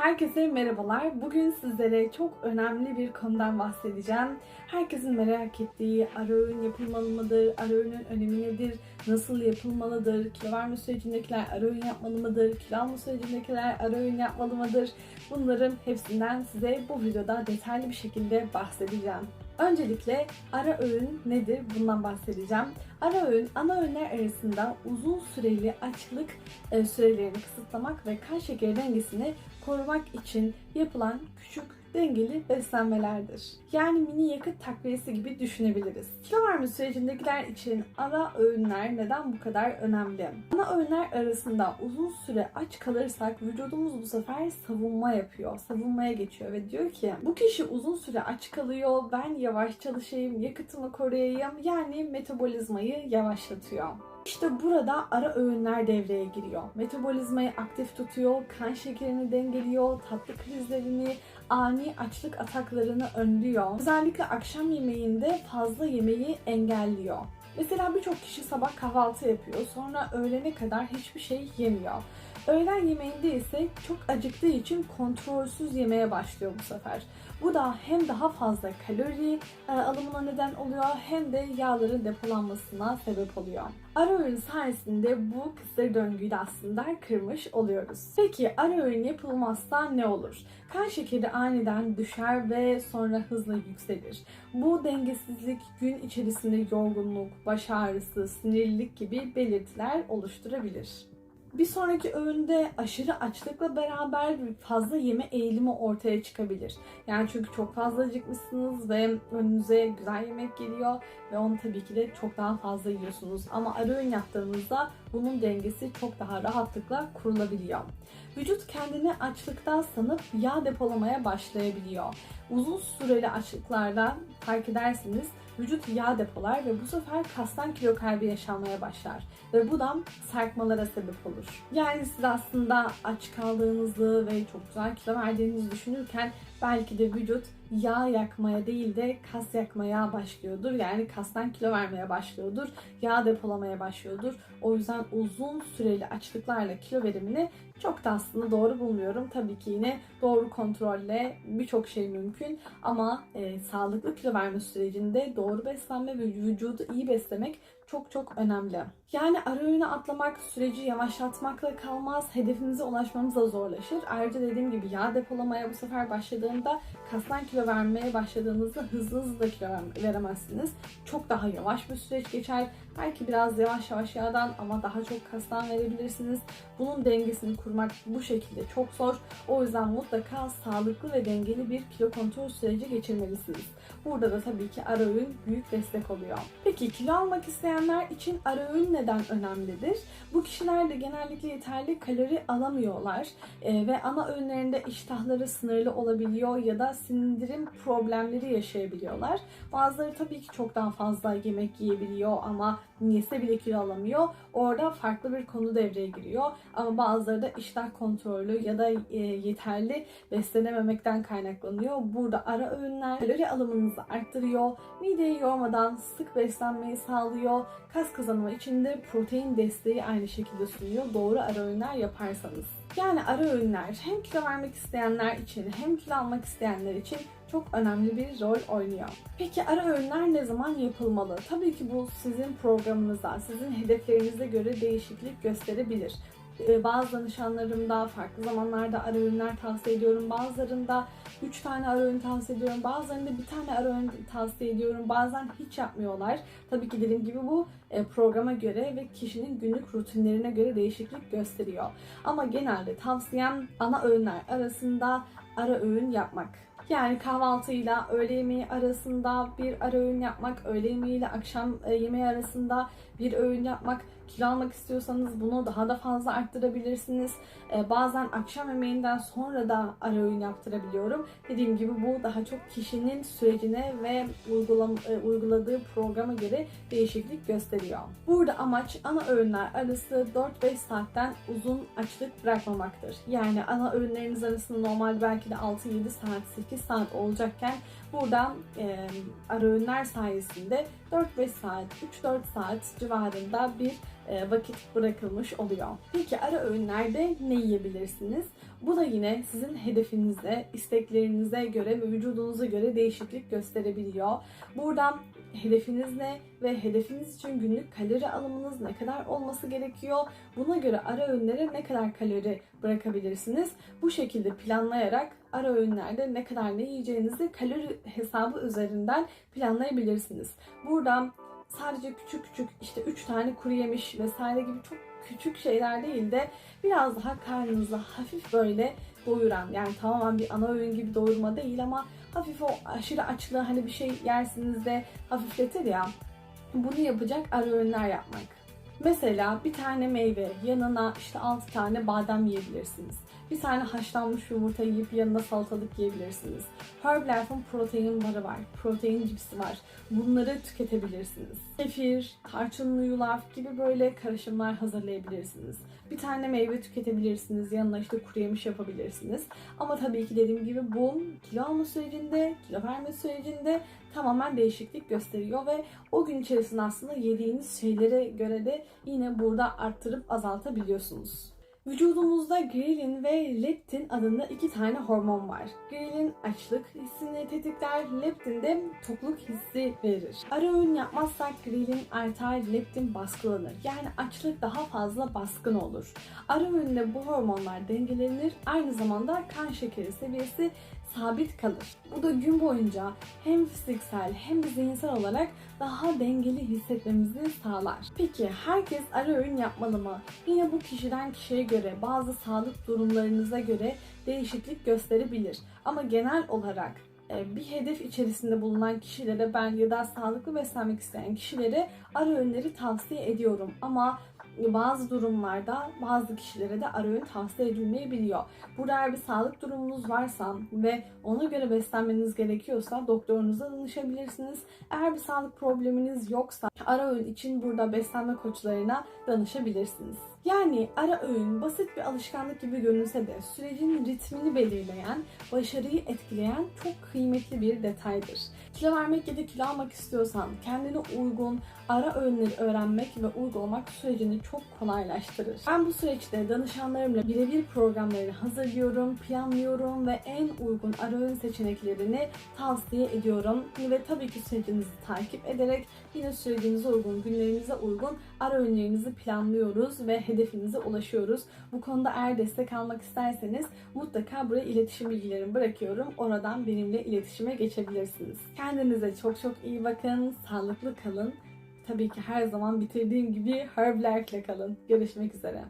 Herkese merhabalar. Bugün sizlere çok önemli bir konudan bahsedeceğim. Herkesin merak ettiği ara öğün yapılmalı mıdır? Ara öğünün önemi nedir? Nasıl yapılmalıdır? Kilo verme sürecindekiler ara öğün yapmalı mıdır? Kilo alma sürecindekiler ara öğün yapmalı mıdır? Bunların hepsinden size bu videoda detaylı bir şekilde bahsedeceğim. Öncelikle ara öğün nedir? Bundan bahsedeceğim. Ara öğün, ana öğünler arasında uzun süreli açlık e, sürelerini kısıtlamak ve kan şekeri dengesini korumak için yapılan küçük dengeli beslenmelerdir. Yani mini yakıt takviyesi gibi düşünebiliriz. Kilo verme sürecindekiler için ara öğünler neden bu kadar önemli? Ana öğünler arasında uzun süre aç kalırsak vücudumuz bu sefer savunma yapıyor. Savunmaya geçiyor ve diyor ki bu kişi uzun süre aç kalıyor. Ben yavaş çalışayım, yakıtımı koruyayım. Yani metabolizmayı yavaşlatıyor. İşte burada ara öğünler devreye giriyor. Metabolizmayı aktif tutuyor, kan şekerini dengeliyor, tatlı krizlerini, ani açlık ataklarını önlüyor. Özellikle akşam yemeğinde fazla yemeği engelliyor. Mesela birçok kişi sabah kahvaltı yapıyor, sonra öğlene kadar hiçbir şey yemiyor. Öğlen yemeğinde ise çok acıktığı için kontrolsüz yemeye başlıyor bu sefer. Bu da hem daha fazla kalori e, alımına neden oluyor hem de yağların depolanmasına sebep oluyor. Ara öğün sayesinde bu kısır döngüyü de aslında kırmış oluyoruz. Peki ara öğün yapılmazsa ne olur? Kan şekeri aniden düşer ve sonra hızla yükselir. Bu dengesizlik gün içerisinde yorgunluk, baş ağrısı, sinirlilik gibi belirtiler oluşturabilir. Bir sonraki öğünde aşırı açlıkla beraber fazla yeme eğilimi ortaya çıkabilir. Yani çünkü çok fazla acıkmışsınız ve önünüze güzel yemek geliyor ve onu tabii ki de çok daha fazla yiyorsunuz. Ama ara öğün yaptığınızda bunun dengesi çok daha rahatlıkla kurulabiliyor. Vücut kendini açlıktan sanıp yağ depolamaya başlayabiliyor. Uzun süreli açlıklarda fark edersiniz vücut yağ depolar ve bu sefer kastan kilo kaybı yaşanmaya başlar. Ve bu da sarkmalara sebep olur. Yani siz aslında aç kaldığınızı ve çok güzel kilo verdiğinizi düşünürken belki de vücut yağ yakmaya değil de kas yakmaya başlıyordur. Yani kastan kilo vermeye başlıyordur. Yağ depolamaya başlıyordur. O yüzden uzun süreli açlıklarla kilo verimini çok da aslında doğru bulmuyorum. Tabii ki yine doğru kontrolle birçok şey mümkün ama e, sağlıklı kilo verme sürecinde doğru beslenme ve vücudu iyi beslemek çok çok önemli. Yani ara öğüne atlamak süreci yavaşlatmakla kalmaz, hedefimize ulaşmamız da zorlaşır. Ayrıca dediğim gibi yağ depolamaya bu sefer başladığında kastan kilo vermeye başladığınızda hızlı hızlı da kilo veremezsiniz. Çok daha yavaş bir süreç geçer. Belki biraz yavaş yavaş yağdan ama daha çok kastan verebilirsiniz. Bunun dengesini kurmak bu şekilde çok zor. O yüzden mutlaka sağlıklı ve dengeli bir kilo kontrol süreci geçirmelisiniz. Burada da tabii ki ara öğün büyük destek oluyor. Peki kilo almak isteyenler için ara öğün neden önemlidir? Bu kişiler de genellikle yeterli kalori alamıyorlar e, ve ana öğünlerinde iştahları sınırlı olabiliyor ya da sindirim problemleri yaşayabiliyorlar. Bazıları tabii ki çok daha fazla yemek yiyebiliyor ama niyese bile kilo alamıyor. Orada farklı bir konu devreye giriyor. Ama bazıları da iştah kontrolü ya da e, yeterli beslenememekten kaynaklanıyor. Burada ara öğünler kalori alımınızı arttırıyor. Mideyi yormadan sık beslenmeyi sağlıyor. Kas kazanımı için de protein desteği aynı şekilde sunuyor. Doğru ara öğünler yaparsanız. Yani ara öğünler hem kilo vermek isteyenler için hem kilo almak isteyenler için çok önemli bir rol oynuyor. Peki ara öğünler ne zaman yapılmalı? Tabii ki bu sizin programınızdan, sizin hedeflerinize göre değişiklik gösterebilir. Bazı danışanlarımda farklı zamanlarda ara öğünler tavsiye ediyorum. Bazılarında 3 tane ara öğün tavsiye ediyorum. Bazılarında bir tane ara öğün tavsiye ediyorum. Bazen hiç yapmıyorlar. Tabii ki dediğim gibi bu programa göre ve kişinin günlük rutinlerine göre değişiklik gösteriyor. Ama genelde tavsiyem ana öğünler arasında ara öğün yapmak. Yani kahvaltıyla öğle yemeği arasında bir ara öğün yapmak, öğle yemeği ile akşam yemeği arasında bir öğün yapmak. Kilo almak istiyorsanız bunu daha da fazla arttırabilirsiniz. Bazen akşam yemeğinden sonra da ara öğün yaptırabiliyorum. Dediğim gibi bu daha çok kişinin sürecine ve uygulam uyguladığı programa göre değişiklik gösteriyor. Burada amaç ana öğünler arası 4-5 saatten uzun açlık bırakmamaktır. Yani ana öğünleriniz arasında normal belki de 6-7 saat, 8 saat olacakken buradan e, ara öğünler sayesinde 4-5 saat, 3-4 saat civarında bir vakit bırakılmış oluyor. Peki ara öğünlerde ne yiyebilirsiniz? Bu da yine sizin hedefinize, isteklerinize göre ve vücudunuza göre değişiklik gösterebiliyor. Buradan hedefiniz ne ve hedefiniz için günlük kalori alımınız ne kadar olması gerekiyor? Buna göre ara öğünlere ne kadar kalori bırakabilirsiniz? Bu şekilde planlayarak ara öğünlerde ne kadar ne yiyeceğinizi kalori hesabı üzerinden planlayabilirsiniz. Buradan sadece küçük küçük işte 3 tane kuru yemiş vesaire gibi çok küçük şeyler değil de biraz daha karnınızı hafif böyle doyuran yani tamamen bir ana öğün gibi doyurma değil ama hafif o aşırı açlığı hani bir şey yersiniz de hafifletir ya bunu yapacak ara öğünler yapmak. Mesela bir tane meyve yanına işte 6 tane badem yiyebilirsiniz. Bir tane haşlanmış yumurta yiyip yanına salatalık yiyebilirsiniz. Herbalife'ın protein barı var, protein cipsi var. Bunları tüketebilirsiniz. Kefir, tarçınlı yulaf gibi böyle karışımlar hazırlayabilirsiniz. Bir tane meyve tüketebilirsiniz. Yanına işte kuru yemiş yapabilirsiniz. Ama tabii ki dediğim gibi bu kilo alma sürecinde, kilo verme sürecinde tamamen değişiklik gösteriyor ve o gün içerisinde aslında yediğiniz şeylere göre de yine burada arttırıp azaltabiliyorsunuz. Vücudumuzda grelin ve leptin adında iki tane hormon var. Grelin açlık hissini tetikler, leptin de tokluk hissi verir. Ara öğün yapmazsak grelin artar, leptin baskılanır. Yani açlık daha fazla baskın olur. Ara öğünde bu hormonlar dengelenir. Aynı zamanda kan şekeri seviyesi sabit kalır. Bu da gün boyunca hem fiziksel hem de zihinsel olarak daha dengeli hissetmemizi sağlar. Peki herkes ara öğün yapmalı mı? Yine bu kişiden kişiye göre bazı sağlık durumlarınıza göre değişiklik gösterebilir. Ama genel olarak e, bir hedef içerisinde bulunan kişilere ben ya da sağlıklı beslenmek isteyen kişilere ara öğünleri tavsiye ediyorum. Ama bazı durumlarda bazı kişilere de ara öğün tavsiye edilmeyebiliyor. Burada eğer bir sağlık durumunuz varsa ve ona göre beslenmeniz gerekiyorsa doktorunuza danışabilirsiniz. Eğer bir sağlık probleminiz yoksa ara öğün için burada beslenme koçlarına danışabilirsiniz. Yani ara öğün basit bir alışkanlık gibi görünse de sürecin ritmini belirleyen, başarıyı etkileyen çok kıymetli bir detaydır. Kilo vermek ya da kilo almak istiyorsan kendine uygun ara öğünleri öğrenmek ve uygulamak sürecini çok kolaylaştırır. Ben bu süreçte danışanlarımla birebir programları hazırlıyorum, planlıyorum ve en uygun ara öğün seçeneklerini tavsiye ediyorum. Ve tabii ki sürecinizi takip ederek yine sürecinize uygun, günlerinize uygun ara öğünlerinizi planlıyoruz ve hedefinize ulaşıyoruz. Bu konuda eğer destek almak isterseniz mutlaka buraya iletişim bilgilerimi bırakıyorum. Oradan benimle iletişime geçebilirsiniz. Kendinize çok çok iyi bakın, sağlıklı kalın. Tabii ki her zaman bitirdiğim gibi Herbalife ile kalın. Görüşmek üzere.